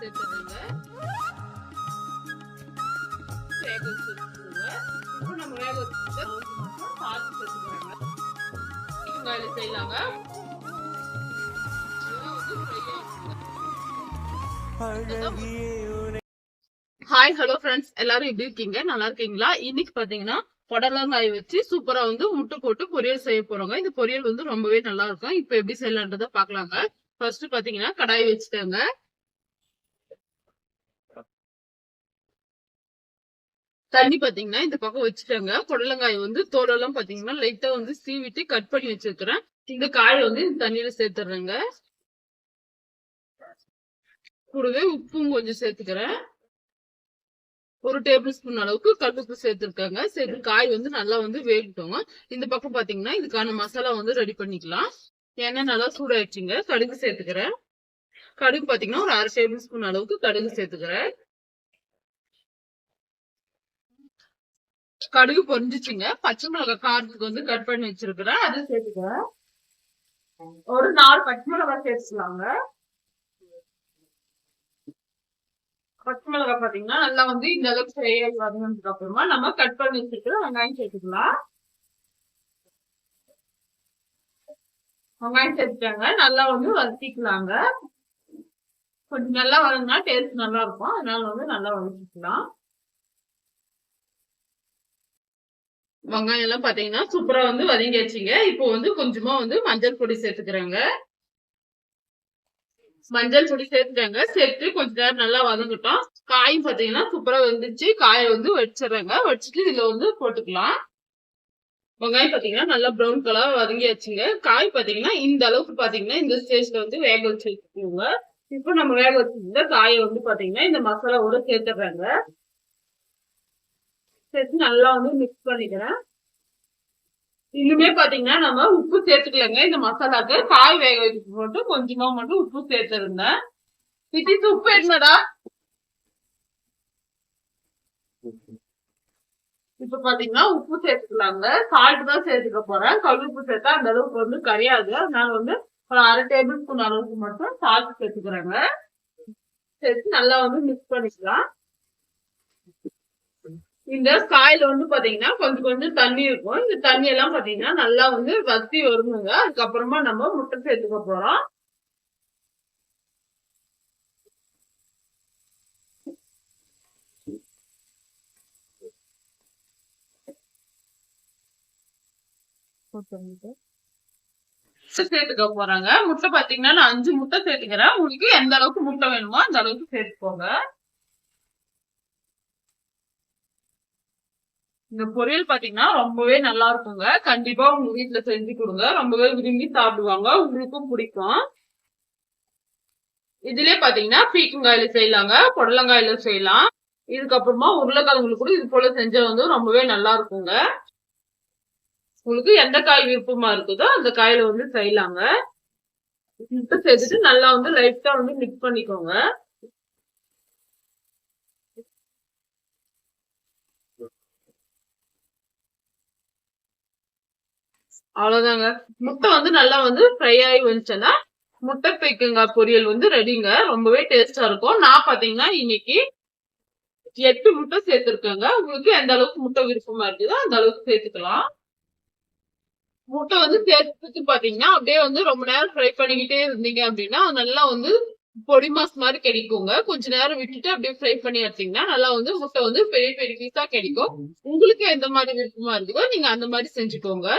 சேர்த்துடுங்க வேக வச்சுருங்க இப்போ நம்ம வேக வச்சுட்டு மட்டும் சேர்த்துக்கிறாங்க வெங்காயம் செய்யலாங்க. ஹாய் ஹலோ ஃப்ரெண்ட்ஸ் எல்லாரும் எப்படி இருக்கீங்க? நல்லா இருக்கீங்களா? இன்னைக்கு பாத்தீங்கன்னா புடலங்காய் வச்சு சூப்பரா வந்து முட்டை போட்டு பொரியல் செய்ய போறோங்க. இந்த பொரியல் வந்து ரொம்பவே நல்லா இருக்கும். இப்போ எப்படி செய்யலான்றத பாக்கலாங்க ஃபர்ஸ்ட் பாத்தீங்கன்னா கடாய் வச்சுட்டாங்க. தண்ணி பாத்தீங்கன்னா இந்த பக்கம் வச்சுட்டாங்க புடலங்காய் வந்து தோலெல்லாம் பாத்தீங்கன்னா லைட்டா வந்து சீவிட்டு கட் பண்ணி வச்சிருக்கிறேன். இந்த காய் வந்து இந்த தண்ணியில சேர்த்துறேங்க. கூடவே உப்பும் கொஞ்சம் சேர்த்துக்கிறேன். ஒரு டேபிள் ஸ்பூன் அளவுக்கு கல்லுப்பு சேர்த்துருக்காங்க. சேர்த்து காய் வந்து நல்லா வந்து வேகட்டோங்க இந்த பக்கம் பாத்தீங்கன்னா இதுக்கான மசாலா வந்து ரெடி பண்ணிக்கலாம். எண்ணெய் நல்லா சூடாயிடுச்சுங்க. கடுகு சேர்த்துக்கிறேன். கடுகு பாத்தீங்கன்னா ஒரு அரை டேபிள் ஸ்பூன் அளவுக்கு கடுகு சேர்த்துக்கிறேன். கடுகு பொரிஞ்சிச்சுங்க. பச்சை மிளகாய் காரத்துக்கு வந்து கட் பண்ணி வச்சிருக்கிறேன். அது சேர்த்துக்கிறேன் ஒரு நாலு பச்சை மிளகாய் சேர்த்துக்கலாங்க பச்சை மிளகாய் பாத்தீங்கன்னா நல்லா வந்து இந்த அளவுக்கு ஃப்ரை வரணுன்றதுக்கு அப்புறமா நம்ம கட் பண்ணி வச்சுட்டு வெங்காயம் சேர்த்துக்கலாம் வெங்காயம் சேர்த்துட்டாங்க நல்லா வந்து வதக்கிக்கலாங்க. கொஞ்சம் நல்லா வதங்கினா டேஸ்ட் நல்லா இருக்கும். அதனால வந்து நல்லா வதக்கிக்கலாம். வெங்காயம் எல்லாம் பாத்தீங்கன்னா சூப்பரா வந்து வதங்கியாச்சுங்க. இப்போ வந்து கொஞ்சமா வந்து மஞ்சள் பொடி சேர்த்துக்கிறேங்க. மஞ்சள் பொடி சேர்த்துட்டாங்க சேர்த்து கொஞ்ச நேரம் நல்லா வதங்கிட்டோம். காயும் பாத்தீங்கன்னா சூப்பரா வந்துச்சு. காயை வந்து வச்சிடுறாங்க. வச்சுட்டு இதுல வந்து போட்டுக்கலாம். வெங்காயம் பாத்தீங்கன்னா நல்லா ப்ரௌன் கலர் வதங்கியாச்சுங்க. காய் பாத்தீங்கன்னா இந்த அளவுக்கு பாத்தீங்கன்னா இந்த ஸ்டேஜ்ல வந்து வேக வச்சு வச்சுக்கோங்க இப்போ நம்ம வேக வச்சிருந்த காயை வந்து பாத்தீங்கன்னா இந்த மசாலாவோட சேர்த்துடுறாங்க. சேர்த்து நல்லா வந்து மிக்ஸ் பண்ணிக்கிறேன். இன்னுமே பாத்தீங்கன்னா நம்ம உப்பு சேர்த்துக்கலங்க. இந்த மசாலாக்கு காய் வேக வைக்க மட்டும் கொஞ்சமா மட்டும் உப்பு சேர்த்திருந்தேன். சிட்டிஸ் உப்பு என்னடா? இப்ப பாத்தீங்கன்னா உப்பு சேர்த்துக்கலாங்க. சால்ட் தான் சேர்த்துக்க போறேன். கல் உப்பு சேர்த்தா அந்த அளவுக்கு வந்து கரையாது. அதனால வந்து ஒரு அரை டேபிள் ஸ்பூன் அளவுக்கு மட்டும் சால்ட் சேர்த்துக்கிறேங்க. சேர்த்து நல்லா வந்து மிக்ஸ் பண்ணிக்கலாம். இந்த காயில வந்து பாத்தீங்கன்னா கொஞ்சம் கொஞ்சம் தண்ணி இருக்கும். இந்த தண்ணி எல்லாம் பாத்தீங்கன்னா நல்லா வந்து வத்தி வருமுங்க அதுக்கப்புறமா நம்ம முட்டை சேர்த்துக்க போறோம். சேர்த்துக்க போறாங்க. முட்டை பாத்தீங்கன்னா நான் அஞ்சு முட்டை சேர்த்துக்கிறேன். உங்களுக்கு எந்த அளவுக்கு முட்டை வேணுமோ அந்த அளவுக்கு சேர்த்துக்கோங்க. இந்த பொரியல் பாத்தீங்கன்னா ரொம்பவே நல்லா இருக்குங்க. கண்டிப்பா உங்க வீட்டுல செஞ்சு கொடுங்க. ரொம்பவே விரும்பி சாப்பிடுவாங்க. உங்களுக்கும் பிடிக்கும். இதுலயே பாத்தீங்கன்னா பீக்கங்காயில செய்யலாங்க. புடலங்காயில செய்யலாம். இதுக்கப்புறமா உருளைக்கிழங்குல கூட இது போல செஞ்சா வந்து ரொம்பவே நல்லா இருக்குங்க. உங்களுக்கு எந்த காய் விருப்பமா இருக்குதோ அந்த காயில வந்து செய்யலாங்க. செஞ்சுட்டு சேர்த்துட்டு நல்லா வந்து லைட்டா வந்து மிக்ஸ் பண்ணிக்கோங்க. அவ்வளவுதாங்க. முட்டை வந்து நல்லா வந்து ஃப்ரை ஆகி வந்துச்சுன்னா முட்டை பேக்குங்க பொரியல் வந்து ரெடிங்க ரொம்பவே டேஸ்டா இருக்கும். நான் பாத்தீங்கன்னா இன்னைக்கு எட்டு முட்டை சேர்த்துருக்கேங்க. உங்களுக்கு எந்த அளவுக்கு முட்டை விருப்பமா இருக்குதோ அந்த அளவுக்கு சேர்த்துக்கலாம். முட்டை வந்து சேர்த்துட்டு பாத்தீங்கன்னா அப்படியே வந்து ரொம்ப நேரம் ஃப்ரை பண்ணிக்கிட்டே இருந்தீங்க அப்படின்னா நல்லா வந்து பொடி மாஸ் மாதிரி கிடைக்குங்க. கொஞ்ச நேரம் விட்டுட்டு அப்படியே ஃப்ரை பண்ணி எடுத்தீங்கன்னா நல்லா வந்து முட்டை வந்து பெரிய பெரிய பீஸா கிடைக்கும். உங்களுக்கு எந்த மாதிரி விருப்பமா இருக்குதோ நீங்க அந்த மாதிரி செஞ்சுக்கோங்க.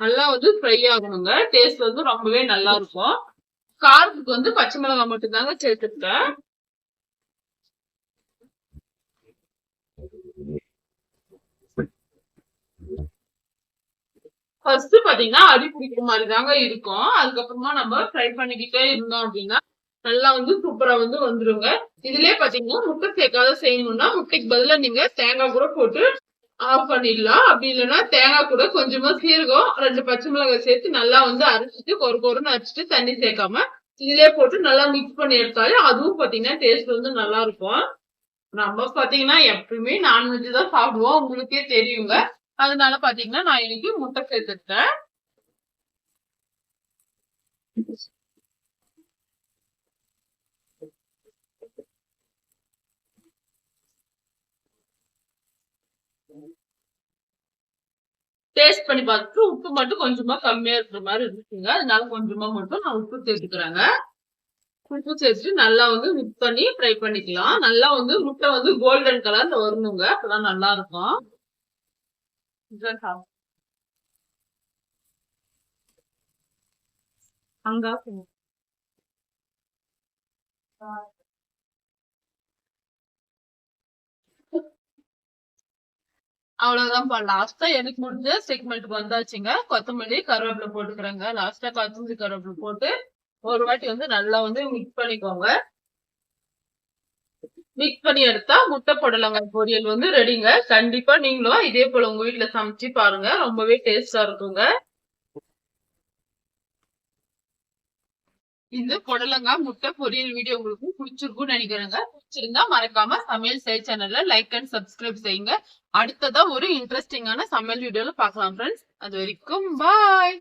நல்லா வந்து ஃப்ரை ஆகணுங்க. டேஸ்ட் வந்து ரொம்பவே நல்லா இருக்கும். காரத்துக்கு வந்து பச்சை மிளகாய் மட்டும் தாங்க சேர்த்துருக்கேன் ஃபர்ஸ்ட் பாத்தீங்கன்னா அடி பிடிக்கிற மாதிரி தாங்க இருக்கும். அதுக்கப்புறமா நம்ம ஃப்ரை பண்ணிக்கிட்டே இருந்தோம் அப்படின்னா நல்லா வந்து சூப்பரா வந்து வந்துருங்க. இதுலயே பாத்தீங்கன்னா முட்டை சேர்க்காத செய்யணும்னா முட்டைக்கு பதிலா நீங்க தேங்காய் கூட போட்டு ஆஃப் பண்ணிடலாம். அப்படி இல்லைன்னா தேங்காய் கூட கொஞ்சமா சீரகம் ரெண்டு பச்சை மிளகாய் சேர்த்து நல்லா வந்து அரைச்சிட்டு கொறு கொறுன்னு அரைச்சிட்டு தண்ணி சேர்க்காம இதுலயே போட்டு நல்லா மிக்ஸ் பண்ணி எடுத்தாலே அதுவும் பாத்தீங்கன்னா டேஸ்ட் வந்து நல்லா இருக்கும். நம்ம பாத்தீங்கன்னா எப்பயுமே நான்வெஜ் தான் சாப்பிடுவோம். உங்களுக்கே தெரியுங்க. அதனால பாத்தீங்கன்னா நான் இன்னைக்கு முட்டை சேர்த்துட்டேன். டேஸ்ட் பண்ணி பார்த்துட்டு உப்பு மட்டும் கொஞ்சமா கம்மியா இருக்கிற மாதிரி இருக்குங்க அதனால கொஞ்சமா மட்டும் நான் உப்பு சேர்த்துக்கிறேங்க. உப்பு சேர்த்துட்டு நல்லா வந்து மிக்ஸ் பண்ணி ஃப்ரை பண்ணிக்கலாம். நல்லா வந்து முட்டை வந்து கோல்டன் கலர்ல வரணுங்க. அப்பதான் நல்லா இருக்கும். அங்க அவ்வளவுதான்ப்பா லாஸ்டா எனக்கு முடிஞ்ச செக்மெண்ட்டுக்கு வந்தாச்சுங்க. கொத்தமல்லி கருவேப்பிலை போட்டுக்கிறேங்க. லாஸ்டா கொத்தமல்லி கருவேப்பிலை போட்டு ஒரு வாட்டி வந்து நல்லா வந்து மிக்ஸ் பண்ணிக்கோங்க. மிக்ஸ் பண்ணி எடுத்தா முட்டை புடலங்காய் பொரியல் வந்து ரெடிங்க கண்டிப்பா நீங்களும் இதே போல உங்க வீட்டுல சமைச்சு பாருங்க. ரொம்பவே டேஸ்டா இருக்குங்க. இந்த புடலங்காய் முட்டை பொரியல் வீடியோ உங்களுக்கு பிடிச்சிருக்கும்னு நினைக்கிறேங்க. பிடிச்சிருந்தா மறக்காம சமையல் செய் சேனல்ல லைக் அண்ட் சப்ஸ்கிரைப் செய்யுங்க. அடுத்ததா ஒரு இன்ட்ரெஸ்டிங்கான சமையல் வீடியோல பாக்கலாம் ஃப்ரெண்ட்ஸ் அது வரைக்கும் பாய்